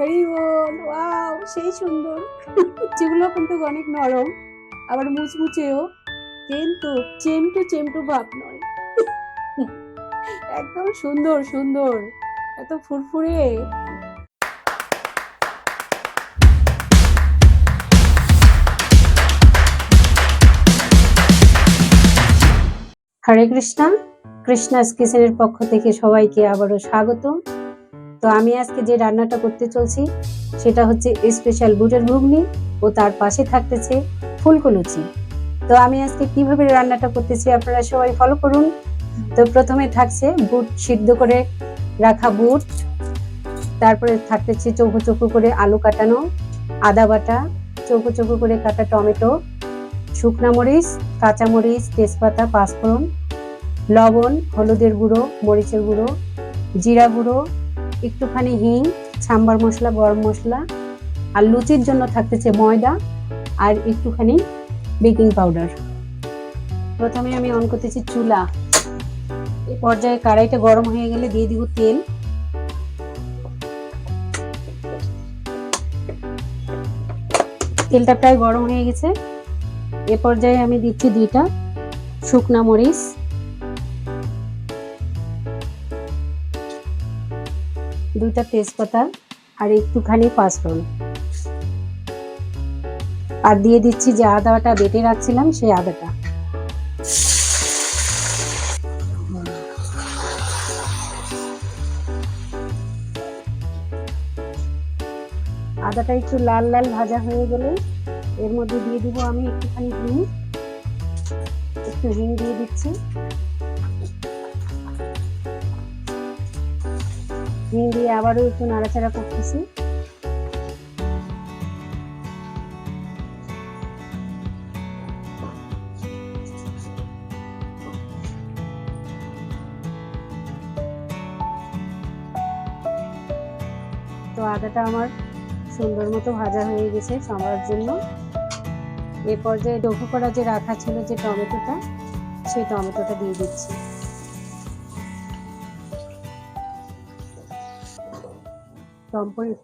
হরি বল wow, সেই সুন্দর। যেগুলো কিন্তু অনেক নরম, আবার মুচমুচেও, কিন্তু চেমটু চেমটু ভাব নয়। একদম সুন্দর সুন্দর, এত ফুরফুরে। হরে কৃষ্ণা, কৃষ্ণাস কিচেনের পক্ষ থেকে সবাইকে আবারও স্বাগতম। তো আমি আজকে যে রান্নাটা করতে চলছি, সেটা হচ্ছে স্পেশাল বুটের ঘুগনি ও তার পাশে থাকতেছে ফুলকো লুচি। তো আমি আজকে কীভাবে রান্নাটা করতেছি আপনারা সবাই ফলো করুন। তো প্রথমে থাকছে বুট সিদ্ধ করে রাখা বুট, তারপরে থাকতেছে চৌকো চৌকো করে আলু কাটানো, আদা বাটা, চৌকো চৌকো করে কাটা টমেটো, শুকনা মরিচ, কাঁচা মরিচ, তেজপাতা, পাঁচফোড়ন, লবণ, হলুদের গুঁড়ো, মরিচের গুঁড়ো, জিরা গুঁড়ো একটুখানি হিং, সাম্বার মশলা, গরম মশলা, আর লুচির জন্য থাকতেছে ময়দা আর একটুখানি বেকিং পাউডার। প্রথমে আমি অন করতেছি চুলা। এই পর্যায়ে কড়াইটা গরম হয়ে গেলে দিয়ে দিব তেল। তেলটা প্রায় গরম হয়ে গেছে। এ পর্যায়ে আমি দিচ্ছি দুইটা শুকনা মরিচ। দুইটা তেজপাতা আর একটুখানি পাঁচফোড়ন। আর দিয়ে দিচ্ছি যে আদাটা বেটে রাখছিলাম, সেই আদাটা। আদাটা একটু লাল লাল ভাজা হয়ে গেলে এর মধ্যে দিয়ে দিব আমি একটুখানি হিং একটু হিং দিয়ে দিচ্ছি। হিং দিয়ে আবারও একটু নাড়াচাড়া করতেছি। তো আদাটা আমার সুন্দর মতো ভাজা হয়ে গেছে সবার জন্য। এ পর্যায়ে ডোকো করা যে রাখা ছিল যে টমেটোটা, সেই টমেটোটা দিয়ে দিচ্ছি।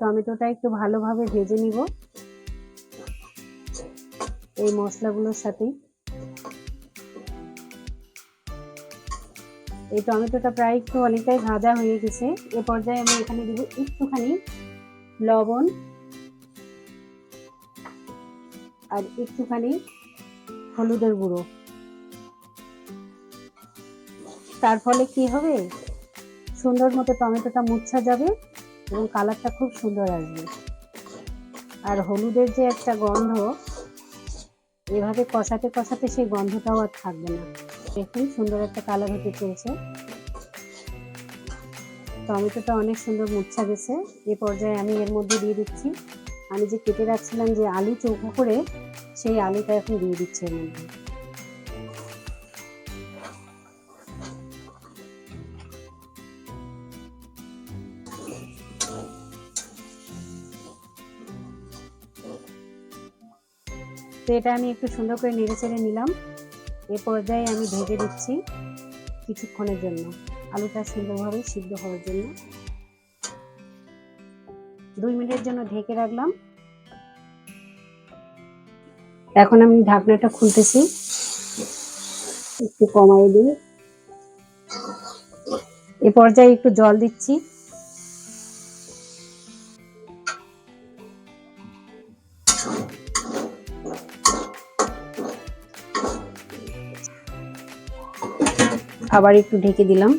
টমেটোটা একটু ভালোভাবে ভেজে নিব। এই মশলাগুলোর সাথেই। এই টমেটোটা প্রায় একটু অনেকটাই ভাজা হয়ে গেছে। এ পর্যায়ে আমি এখানে দিব একটুখানি লবণ আর একটুখানি হলুদের গুঁড়ো। তার ফলে কি হবে? সুন্দর মতো টমেটোটা মুচ্ছা যাবে। এবং কালারটা খুব সুন্দর আসবে। আর হলুদের যে একটা গন্ধ, এভাবে কষাতে কষাতে সেই গন্ধটাও আর থাকবে না। দেখুন, সুন্দর একটা কালার হতে চলছে। টমেটোটা অনেক সুন্দর মুচ্ছা গেছে। এ পর্যায়ে আমি এর মধ্যে দিয়ে দিচ্ছি। আমি যে কেটে রাখছিলাম যে আলু চৌকো করে, সেই আলুটা এখন দিয়ে দিচ্ছি এর মধ্যে। তো এটা আমি একটু সুন্দর করে নেড়ে চেড়ে নিলাম। এ পর্যায়ে আমি ঢেকে দিচ্ছি কিছুক্ষণের জন্য। আলুটা সুন্দরভাবে সিদ্ধ হওয়ার জন্য। দুই মিনিটের জন্য ঢেকে রাখলাম। এখন আমি ঢাকনাটা খুলতেছি। একটু কমাই দিই। এ পর্যায়ে একটু জল দিচ্ছি। আবার একটু ঢেকে দিলাম।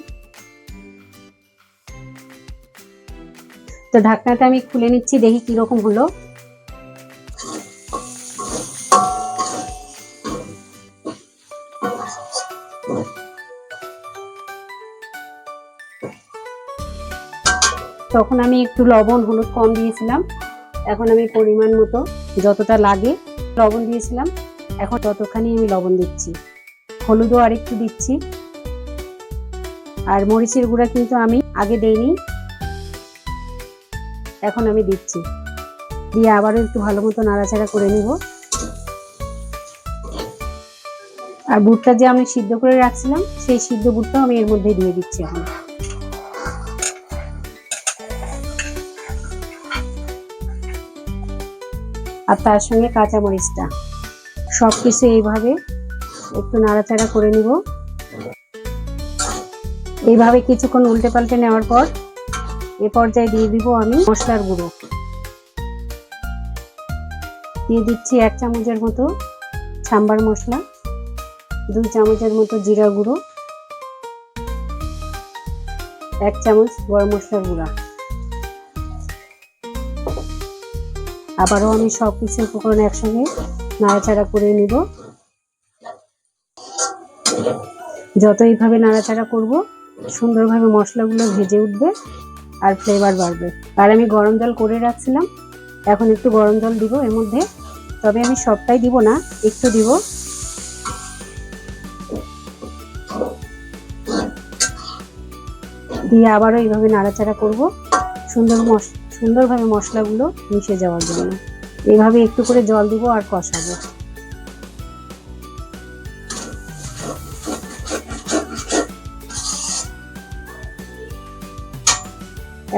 তো ঢাকনাটা আমি খুলে নিচ্ছি, দেখি কীরকম হলো। তখন আমি একটু লবণ, হলুদ কম দিয়েছিলাম। এখন আমি পরিমাণ মতো যতটা লাগে লবণ দিয়েছিলাম। এখন ততখানি আমি লবণ দিচ্ছি। হলুদও আরেকটু দিচ্ছি। আর মরিচের গুঁড়া কিন্তু আমি আগে দেইনি। এখন আমি দিচ্ছি। দিয়ে আবারও একটু ভালো মতো নাড়াচাড়া করে নিব। আর বুটটা যে আমি সিদ্ধ করে রাখছিলাম, সেই সিদ্ধ বুটটাও আমি এর মধ্যে দিয়ে দিচ্ছি এখন। আর তার সঙ্গে কাঁচামরিচটা। সব কিছু এইভাবে একটু নাড়াচাড়া করে নিব। এইভাবে কিছুক্ষণ উল্টে পাল্টে নেওয়ার পর এ পর্যায়ে দিয়ে দিব আমি মশলার গুঁড়ো। দিয়ে দিচ্ছি এক চামচের মতো সাম্বার মশলা, দুই চামচের মতো জিরা গুঁড়ো, এক চামচ গরম মশলার গুঁড়া। আবারও আমি সব কিছু উপকরণ একসঙ্গে নাড়াচাড়া করে নিব। যত এইভাবে নাড়াচাড়া করব সুন্দরভাবে মশলাগুলো ভেজে উঠবে আর ফ্লেভার বাড়বে। আর আমি গরম জল করে রাখছিলাম। এখন একটু গরম জল দিব এর মধ্যে। তবে আমি সবটাই দিব না, একটু দিব। দিয়ে আবারও এইভাবে নাড়াচাড়া করব। সুন্দর সুন্দরভাবে মশলাগুলো মিশে যাওয়ার জন্য। এইভাবে একটু করে জল দিব আর কষাবো।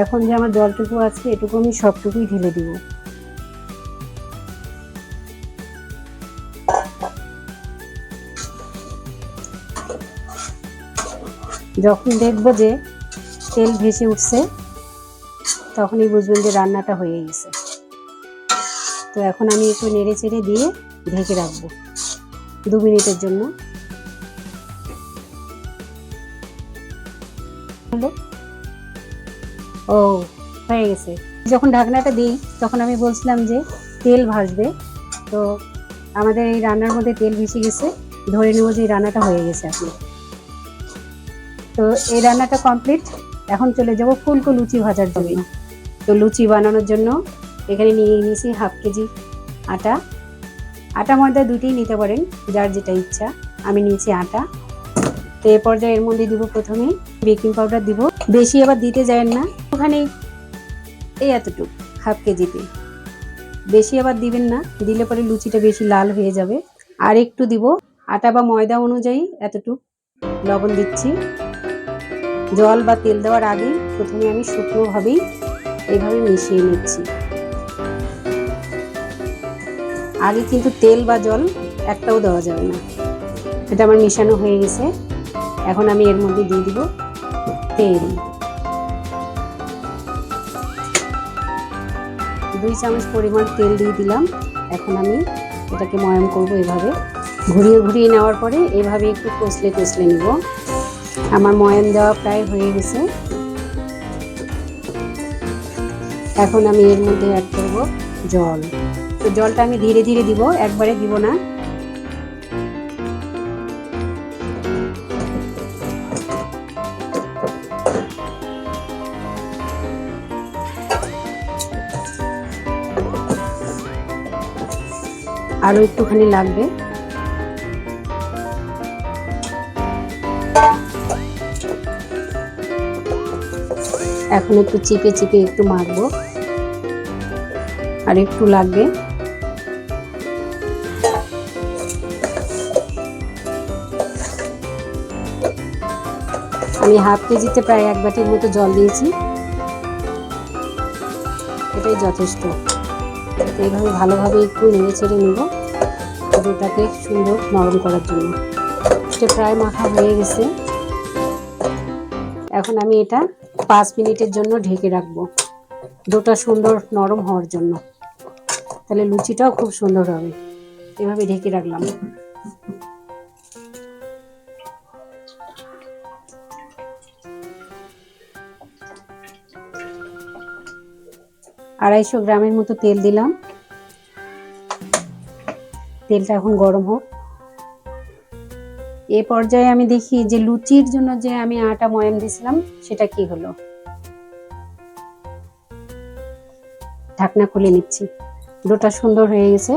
এখন যে আমার জলটুকু আছে, এটুকু আমি সবটুকুই ঢেলে দিব। যখন দেখব যে তেল ভেসে উঠছে, তখনই বুঝবেন যে রান্নাটা হয়ে গেছে। তো এখন আমি একটু নেড়ে চেড়ে দিয়ে ঢেকে রাখব, দু মিনিটের জন্য। ও, হয়ে গেছে। যখন ঢাকনাটা দিই, তখন আমি বলছিলাম যে তেল ভাসবে তো আমাদের এই রান্নার মধ্যে তেল ভেসে গেছে। ধরে নেব যে রান্নাটা হয়ে গেছে আপনি তো এই রান্নাটা কমপ্লিট এখন চলে যাব ফুলকো লুচি ভাজার জন্য। তো লুচি বানানোর জন্য এখানে নিয়ে নিয়েছি হাফ কেজি আটা। আটা ময়দা দুটোই নিতে পারেন, যার যেটা ইচ্ছা। আমি নিয়েছি আটা। তো এ পর্যায়ে এর মধ্যে দিব প্রথমে বেকিং পাউডার দিব। বেশি আবার দিতে যায় না। ওখানে এই এতটুকু হাফ কেজিতে বেশি আবার দিবেন না, দিলে পরে লুচিটা বেশি লাল হয়ে যাবে। আর একটু দিব, আটা বা ময়দা অনুযায়ী এতটুকু লবণ দিচ্ছি। জল বা তেল দেওয়ার আগে প্রথমে আমি শুকনোভাবেই এইভাবে মিশিয়ে নিচ্ছি। আগে কিন্তু তেল বা জল একটাও দেওয়া যাবে না। এটা আমার মিশানো হয়ে গেছে। এখন আমি এর মধ্যে দিয়ে দিব তেল। দুই চামচ পরিমাণ তেল দিয়ে দিলাম। এখন আমি এটাকে ময়াম করব এভাবে। ঘুরিয়ে ঘুরিয়ে নেওয়ার পরে এভাবে একটু কষলে কষলে নিব। আমার ময়াম দেওয়া প্রায় হয়ে গেছে। এখন আমি এর মধ্যে অ্যাড করব জল। তো জলটা আমি ধীরে ধীরে দিব, একবারে দিব না। আরও একটুখানি লাগবে। এখন একটু চিপে চিপে একটু মাখবো। আর একটু লাগবে। আমি হাফ কেজিতে প্রায় এক বাটির মতো জল দিয়েছি। এটাই যথেষ্ট। এইভাবে ভালোভাবে একটু নেড়ে ছেড়ে নেব। দুটাকে সুন্দর নরম করার জন্য। এটা প্রায় মাখা হয়ে গেছে। এখন আমি এটা পাঁচ মিনিটের জন্য ঢেকে রাখব। দুটা সুন্দর নরম হওয়ার জন্য। তাহলে লুচিটাও খুব সুন্দর হবে। এভাবে ঢেকে রাখলাম। আড়াইশো গ্রামের মতো তেল দিলাম। তেলটা এখন গরম হোক। এ পর্যায়ে আমি দেখি যে লুচির জন্য যে আমি আটা ময়াম দিয়েছিলাম, সেটা কি হলো? ঢাকনা খুলে নিচ্ছি। ডোটা সুন্দর হয়ে গেছে।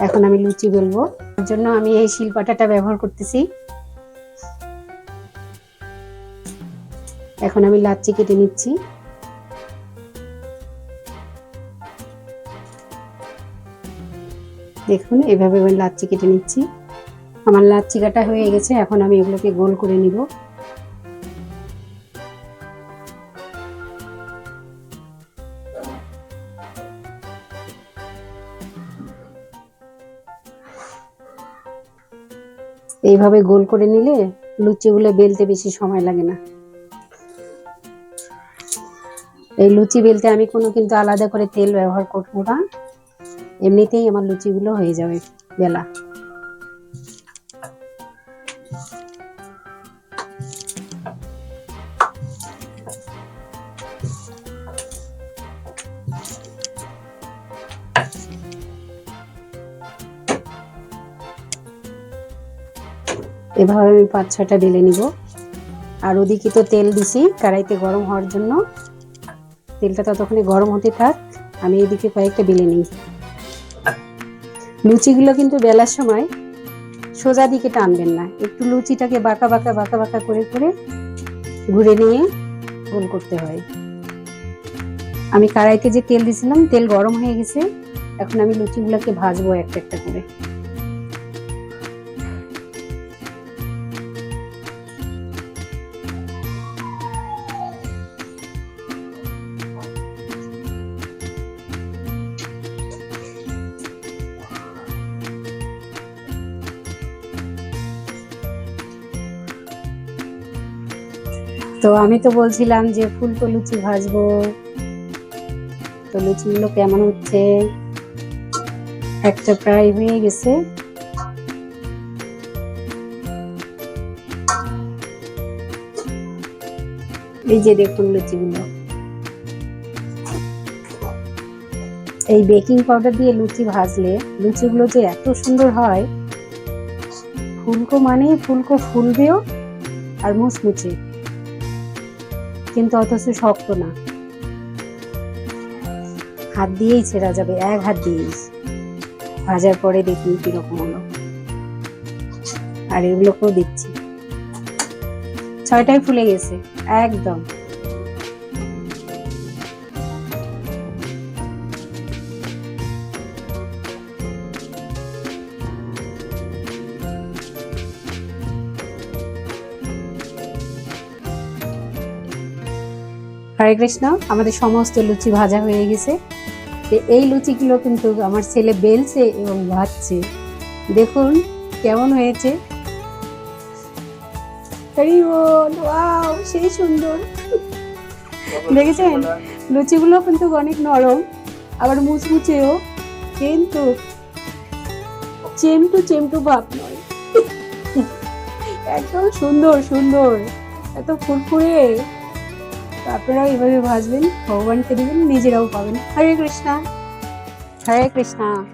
এখন আমি লুচি বেলবো। তার জন্য আমি এই শিলপাটাটা ব্যবহার করতেছি। এখন আমি লাচ্ছি কেটে নিচ্ছি। দেখুন, এভাবে আমি লাচ্চি কেটে নিচ্ছি। আমার লাচ্চি কাটা হয়ে গেছে, এখন আমি এগুলোকে গোল করে নিব। এইভাবে গোল করে নিলে লুচিগুলো বেলতে বেশি সময় লাগে না। এই লুচি বেলতে আমি কোনো কিন্তু আলাদা করে তেল ব্যবহার করব না। এমনিতেই আমার লুচিগুলো হয়ে যাবে, বেলা। এভাবে আমি পাঁচ ছটা বেলে নিব। আর ওদিকে তো তেল দিছি, কড়াইতে গরম হওয়ার জন্য। তেলটা ততক্ষণে গরম হতে থাক, আমি এদিকে কয়েকটা বেলে নিই। লুচিগুলো কিন্তু বেলার সময় সোজা দিকে টানবেন না। একটু লুচিটাকে বাঁকা বাঁকা বাঁকা বাঁকা করে করে ঘুরে নিয়ে গোল করতে হয়। আমি কড়াইতে যে তেল দিয়েছিলাম, তেল গরম হয়ে গেছে। এখন আমি লুচিগুলোকে ভাজবো একটা একটা করে। তো আমি তো বলছিলাম যে ফুলকো লুচি ভাজবো। তো লুচিগুলো কেমন হচ্ছে? একটা প্রায় হয়ে গেছে। এই যে দেখুন লুচিগুলো। এই বেকিং পাউডার দিয়ে লুচি ভাজলে লুচিগুলো যে এত সুন্দর হয়, ফুলকো মানে ফুলকো ফুলবেও আর মুচমুচে। কিন্তু অথচ শক্ত না। হাত দিয়েই ছেঁড়া যাবে, এক হাত দিয়েই। ভাজার পরে দেখি কীরকম হলো। আর এগুলোকেও দিচ্ছি। ছয়টায় ফুলে গেছে, একদম। হরে কৃষ্ণ, আমাদের সমস্ত লুচি ভাজা হয়ে গেছে। এই লুচিগুলো কিন্তু আমার ছেলে বেলছে এবং ভাজছে। দেখুন কেমন হয়েছে। ওয়াও, সেই সুন্দর। দেখেছেন? লুচিগুলো কিন্তু অনেক নরম, আবার মুচমুচেও, কিন্তু চেমটু চেমটু ভাব নয়। একদম সুন্দর সুন্দর। এত ফুরফুরে। আপনারাও এভাবে ভাজবেন, ভগবানকে দিবেন, নিজেরাও পাবেন। হরে কৃষ্ণা। হরে কৃষ্ণা।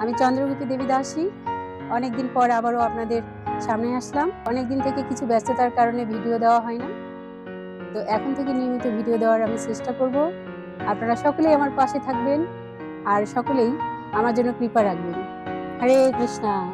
আমি চন্দ্রমুখী দেবী দাসী। অনেকদিন পর আবারও আপনাদের সামনে আসলাম। অনেকদিন থেকে কিছু ব্যস্ততার কারণে ভিডিও দেওয়া হয় না। তো এখন থেকে নিয়মিত ভিডিও দেওয়ার আমি চেষ্টা করব। আপনারা সকলেই আমার পাশে থাকবেন আর সকলেই আমার জন্য কৃপা রাখবেন। হরে কৃষ্ণা।